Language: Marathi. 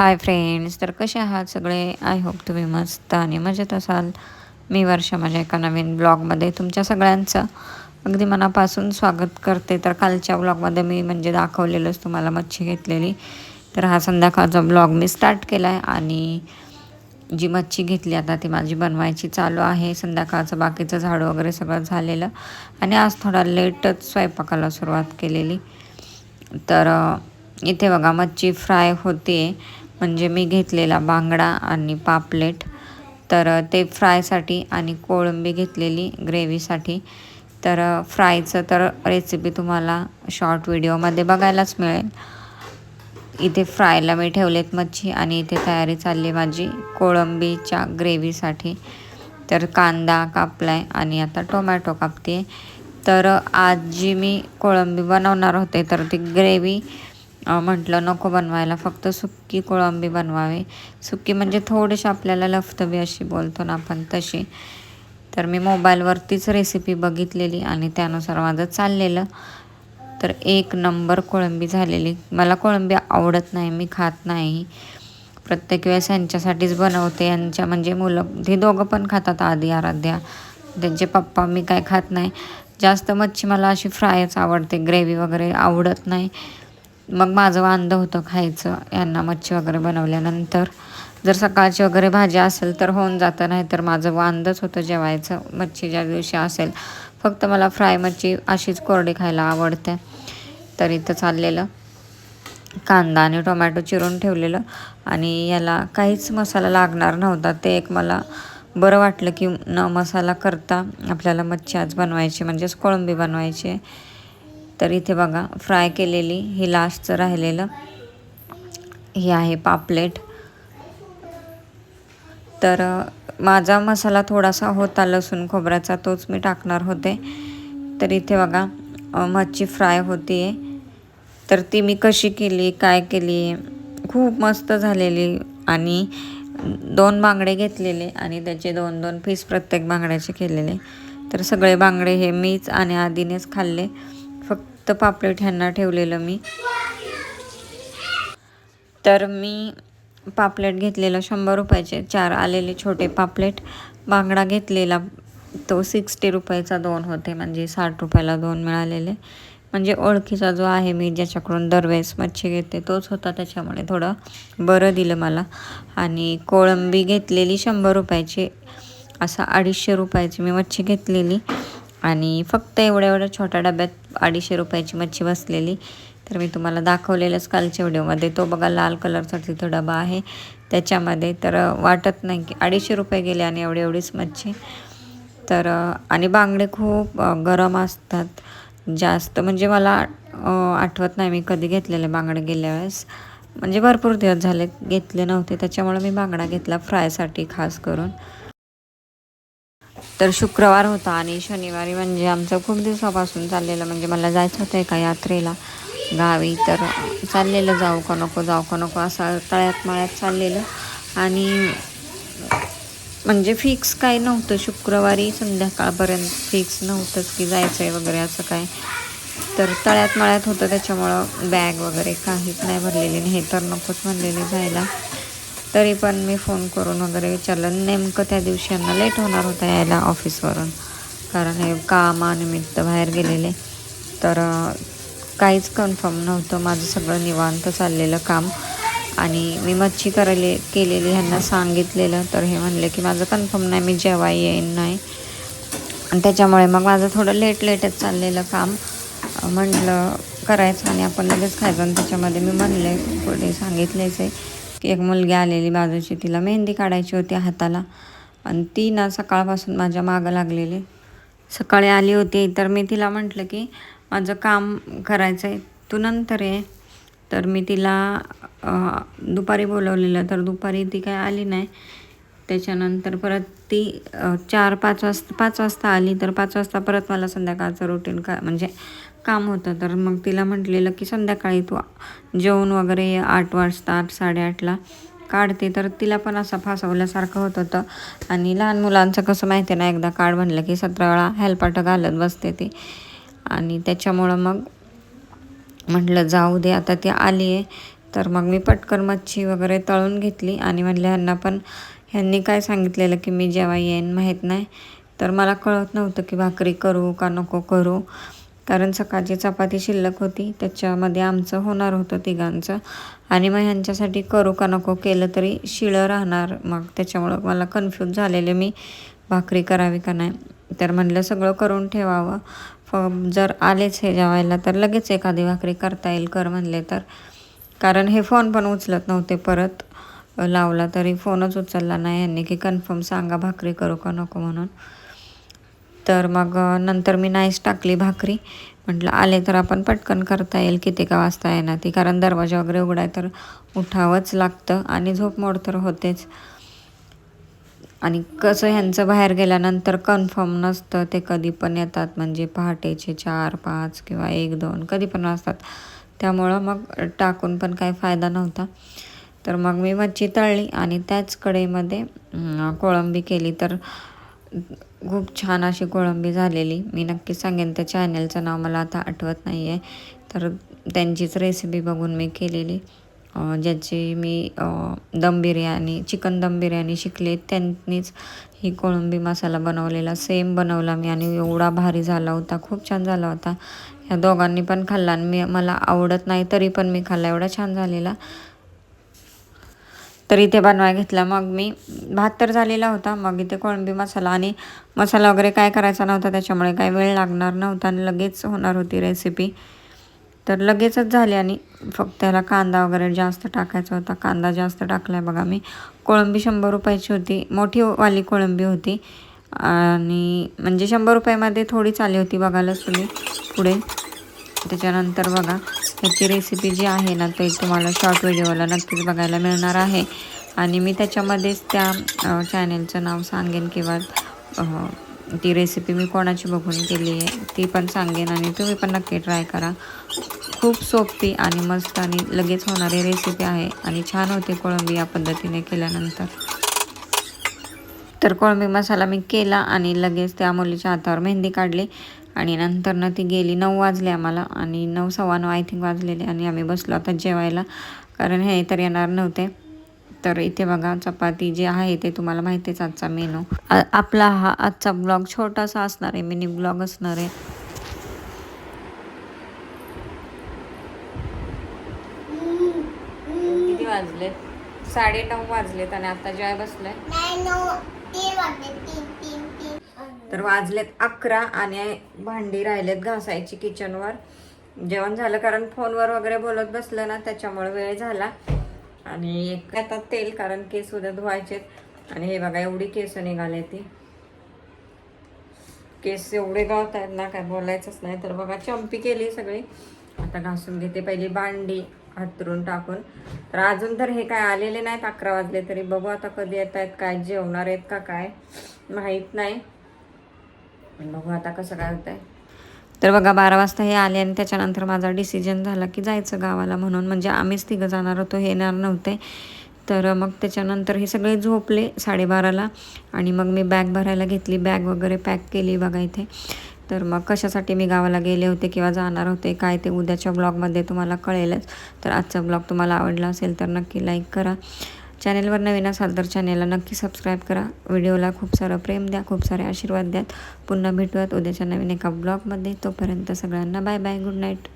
हाय फ्रेंड्स तर कसे आहात सगळे? आय होप तुम्ही मस्त आणि मजेत असाल. मी वर्षा माझ्या एका नवीन ब्लॉगमध्ये तुमच्या सगळ्यांचं अगदी मनापासून स्वागत करते. तर कालच्या ब्लॉगमध्ये मी म्हणजे दाखवलेलंच तुम्हाला मच्छी घेतलेली. तर हा संध्याकाळचा ब्लॉग मी स्टार्ट केला आहे आणि जी मच्छी घेतली आता ती माझी बनवायची चालू आहे. संध्याकाळचं बाकीचं झाडं वगैरे सगळं झालेलं. आणि आज थोडा लेटच स्वयंपाकाला सुरुवात केलेली. तर इथे बघा मच्छी फ्राय होते. म्हणजे मी घेतलेला बांगडा आणि पापलेट. तर ते फ्रायसाठी आणि कोळंबी घेतलेली ग्रेव्हीसाठी. तर फ्रायचं तर रेसिपी तुम्हाला शॉर्ट व्हिडिओमध्ये बघायलाच मिळेल. इथे फ्रायला मी ठेवलेत मच्छी आणि इथे तयारी चालली माझी कोळंबीच्या ग्रेव्हीसाठी. तर कांदा कापलाय आणि आता टोमॅटो कापते तर आज जी मी कोळंबी बनवणार होते तर ती ग्रेव्ही म्हटलं नको बनवायला फक्त सुक्की कोळंबी बनवावी. सुक्की म्हणजे थोडीशी आपल्याला लफतबी अशी बोलतो ना आपण तशी. तर मी मोबाईलवरतीच रेसिपी बघितलेली आणि त्यानुसार माझं चाललेलं. तर एक नंबर कोळंबी झालेली. मला कोळंबी आवडत नाही मी खात नाही. प्रत्येक वेळेस यांच्यासाठीच बनवते. यांच्या म्हणजे मुलं हे दोघं पण खातात आधी आराध्या. त्यांचे पप्पा मी काय खात नाही. जास्त मच्छी मला अशी फ्रायच आवडते. ग्रेव्ही वगैरे आवडत नाही. मग माझं वांदं होतं खायचं यांना मच्छी वगैरे बनवल्यानंतर. जर सकाळची वगैरे भाजी असेल तर होऊन जातं नाही तर माझं वांदच होतं जेवायचं मच्छी ज्या दिवशी असेल. फक्त मला फ्राय मच्छी अशीच कोरडी खायला आवडते. तर इथं चाललेलं. कांदा आणि टोमॅटो चिरून ठेवलेलं. आणि याला काहीच मसाला लागणार नव्हता. ते एक मला बरं वाटलं की न मसाला करता आपल्याला मच्छी आज बनवायची म्हणजेच कोळंबी बनवायची. तर इथे बघा फ्राय केलेली ही लास्टचं राहिलेलं. ही आहे पापलेट. तर माझा मसाला थोडासा होता लसूण खोबऱ्याचा तोच मी टाकणार होते. तर इथे बघा मच्छी फ्राय होती आहे तर ती मी कशी केली काय केली खूप मस्त झालेली आणि दोन बांगडे घेतलेले आणि त्याचे दोन दोन पीस प्रत्येक बांगड्याचे केलेले. तर सगळे बांगडे हे मीच आणि आधीनेच खाल्ले. फक्त पापलेट ह्यांना ठेवलेलं मी. तर मी पापलेट घेतलेलं शंभर रुपयाचे चार आलेले छोटे पापलेट. बांगडा घेतलेला तो सिक्स्टी रुपयाचा दोन होते म्हणजे साठ रुपयाला दोन मिळालेले. म्हणजे ओळखीचा जो आहे मी ज्याच्याकडून दरवेळेस मच्छी घेते तोच होता त्याच्यामुळे थोडं बरं दिलं मला. आणि कोळंबी घेतलेली शंभर रुपयाची असा अडीचशे रुपयाची मी मच्छी घेतलेली. आणि फक्त एवढ्या एवढ्या छोट्या डब्यात अडीचशे रुपयाची मच्छी बसलेली. तर मी तुम्हाला दाखवलेलंच कालच्या व्हिडिओमध्ये. तो बघा लाल कलरचा तिथं डबा आहे. त्याच्यामध्ये तर वाटत नाही की अडीचशे रुपये गेले आणि एवढी एवढीच मच्छी. तर आणि बांगडे खूप गरम असतात. जास्त म्हणजे मला आठवत नाही मी कधी घेतलेले बांगडे गेल्या वेळेस. म्हणजे भरपूर दिवस झाले घेतले नव्हते. त्याच्यामुळे मी बांगडा घेतला फ्रायसाठी खास करून. तर शुक्रवार होता आणि शनिवारी म्हणजे आमचं खूप दिवसापासून चाललेलं म्हणजे मला जायचं होतं एका यात्रेला गावी. तर चाललेलं जाऊ का नको जाऊ का नको असं तळ्यात मळ्यात चाललेलं. आणि म्हणजे फिक्स काही नव्हतं शुक्रवारी संध्याकाळपर्यंत फिक्स नव्हतंच की जायचं आहे वगैरे असं काय. तर तळ्यात मळ्यात होतं त्याच्यामुळं बॅग वगैरे काहीच नाही भरलेली हे तर नकोच म्हणलेली जायला. तरी पण मी फोन करून वगैरे विचारलं. नेमकं त्या दिवशी यांना लेट होणार होता यायला ऑफिसवरून कारण हे कामानिमित्त बाहेर गेलेले. तर काहीच कन्फर्म नव्हतं. माझं सगळं निवांत चाललेलं काम. आणि मी मच्छी करायले केलेली ह्यांना सांगितलेलं. तर हे म्हणले की माझं कन्फर्म नाही. मी जेव्हा येईन नाही. आणि त्याच्यामुळे मग माझं थोडं लेट लेटच चाललेलं काम. म्हटलं करायचं आणि आपण लगेच खायचं. आणि त्याच्यामध्ये मी म्हणले पुढे सांगितलेच आहे. एक मुलगी आलेली बाजूची तिला मेहंदी काढायची होती हाताला. आणि ती ना सकाळपासून माझ्या मागं लागलेली. सकाळी आली होती तर मी तिला म्हटलं की माझं काम करायचं आहे तू नंतर ये. तर मी तिला दुपारी बोलवलेलं तर दुपारी ती काय आली नाही. त्याच्यानंतर परत ती चार पाच वाजता पाच वाजता आली तर पाच वाजता परत मला संध्याकाळचं रुटीन का म्हणजे काम होतं. तर मग तिला म्हटलेलं की संध्याकाळी तू जेवण वगैरे आठ वाजता आठ साडेआठला काढते. तर तिला पण असं फासवल्यासारखं होत होतं. आणि लहान मुलांचं कसं माहिती ना एकदा काढ म्हणलं की सतरा वेळा हेलपाटं घालत बसते ती. आणि त्याच्यामुळं मग म्हटलं जाऊ दे आता ती आली आहे. तर मग मी पटकन मच्छी वगैरे तळून घेतली. आणि म्हणले ह्यांना पण ह्यांनी काय सांगितलेलं की मी जेव्हा येईन माहीत नाही. तर मला कळत नव्हतं की भाकरी करू का नको करू. कारण सकाळची चपाती शिल्लक होती. त्याच्यामध्ये आमचं होणार होतं तिघांचं. आणि मग ह्यांच्यासाठी करू का नको केलं तरी शिळं राहणार. मग त्याच्यामुळं मला कन्फ्यूज झालेले मी. भाकरी करावी का नाही? तर म्हणलं सगळं करून ठेवावं. फ जर आलेच हे जेवायला तर लगेच एखादी भाकरी करता येईल कर म्हणले तर. कारण हे फोन पण उचलत नव्हते परत. लावला तरी फोनच उचलला नाही यांनी की कन्फर्म सांगा भाकरी करू का नको म्हणून. तर मग नंतर मी नाहीच टाकली भाकरी. म्हटलं आले तर आपण पटकन करता येईल. किती का वाजता येणार ती? कारण दरवाजा वगैरे उघडाय तर उठावंच लागतं आणि झोप मोड तर होतेच. आणि कसं ह्यांचं बाहेर गेल्यानंतर कन्फर्म नसतं ते कधी पण येतात. म्हणजे पहाटेचे चार पाच किंवा एक दोन कधी पण वाजतात. त्यामुळं मग टाकून पण काही फायदा नव्हता. तर मग मी मच्छी तळली आणि त्याच कढईमध्ये कोळंबी केली. तर खूप छान अशी कोळंबी झालेली. मी नक्की सांगेन त्या चॅनलचं नाव मला आता आठवत नाही आहे तर त्यांचीच रेसिपी बघून मी केलेली. ज्याची मी दम बिर्याणी चिकन दम बिर्याणी शिकले. त्यांनीच ही कोळंबी मसाला बनवलेला. सेम बनवला मी आणि एवढा भारी झाला होता. खूप छान झाला होता. ह्या दोघांनी पण खाल्ला आणि मी मला आवडत नाही तरी पण मी खाल्ला. एवढा छान झालेला. तर इथे बनवाय घेतला. मग मी भात तर झालेला होता. मग इथे कोळंबी मसाला आणि मसाला वगैरे काय करायचा नव्हता त्याच्यामुळे काही वेळ लागणार नव्हता आणि लगेच होणार होती रेसिपी तर लगेचच झाली आणि फक्त त्याला कांदा वगैरे जास्त टाकायचा होता. कांदा जास्त टाकला आहे बघा मी. कोळंबी शंभर रुपयाची होती. मोठी वाली कोळंबी होती. आणि म्हणजे शंभर रुपयामध्ये थोडीच आली होती बघायलाच तुम्ही पुढे. त्याच्यानंतर बघा ह्याची रेसिपी जी आहे ना ते तुम्हाला शॉर्ट व्हिडिओला नक्कीच बघायला मिळणार आहे. आणि मी त्याच्यामध्येच त्या चॅनेलचं नाव सांगेन किंवा ती रेसिपी मी कोणाची बघून केली आहे ती पण सांगेन आणि तुम्ही पण नक्की ट्राय करा. खूप सोपी आणि मस्त आणि लगेच होणारी रेसिपी आहे आणि छान होते कोळंबी या पद्धतीने केल्यानंतर. तर कोळंबी मसाला मी केला आणि लगेच त्या मुलीच्या हातावर मेहंदी काढली. आणि नंतर ना ती गेली. नऊ वाजले आम्हाला आणि नऊ सव्वा नऊ आय थिंक वाजलेले आणि आम्ही बसलो आता जेवायला. कारण हे तर येणार नव्हते. तर इथे बघा चपाती जे आहे ते तुम्हाला माहितीच आजचा मेनू आपला हा आजचा ब्लॉग छोटासा असणार आहे मिनी ब्लॉग असणार आहे. किती वाजलेत साडे नऊ वाजलेत आणि आता जेवाय बसलंय? तर वाजलेत अकरा आणि भांडी राहिलेत घासायची किचनवर जेवण झालं कारण फोनवर वगैरे बोलत बसलं ना त्याच्यामुळे वेळ झाला. आणि एक आता तेल कारण केस उद्या धुवायचेत. आणि हे बघा एवढी केस निघाले ती. केस एवढे गावत आहेत ना काय बोलायचंच नाही. तर बघा चंपी केली सगळी. आता घासून घेते पहिली भांडी हातरून टाकून. तर अजून तर हे काय आलेले नाहीत अकरा वाजले तरी. बघू आता कधी येत आहेत काय जेवणार आहेत का काय माहीत नाही. बघू आता कसं काय होत आहे तर बघा बारा वाजता हे आले आणि त्याच्यानंतर माझा डिसिजन झाला की जायचं गावाला म्हणून. म्हणजे आम्हीच तिघं जाणार होतो हे येणार नव्हते. तर मग त्याच्यानंतर हे सगळे झोपले साडेबाराला आणि मग मी बॅग भरायला घेतली. बॅग वगैरे पॅक केली बघा इथे. तर मग कशासाठी मी गावाला गेले होते किंवा जाणार होते काय ते उद्याच्या ब्लॉगमध्ये तुम्हाला कळेलच. तर आजचा ब्लॉग तुम्हाला आवडला असेल तर नक्की लाईक करा. चॅनेलवर नवीन असाल तर चॅनेलला नक्की सबस्क्राईब करा. व्हिडिओला खूप सारं प्रेम द्या खूप सारे आशीर्वाद द्या पुन्हा भेटूयात उद्याच्या नवीन एका ब्लॉगमध्ये. तोपर्यंत सगळ्यांना बाय बाय गुड नाईट.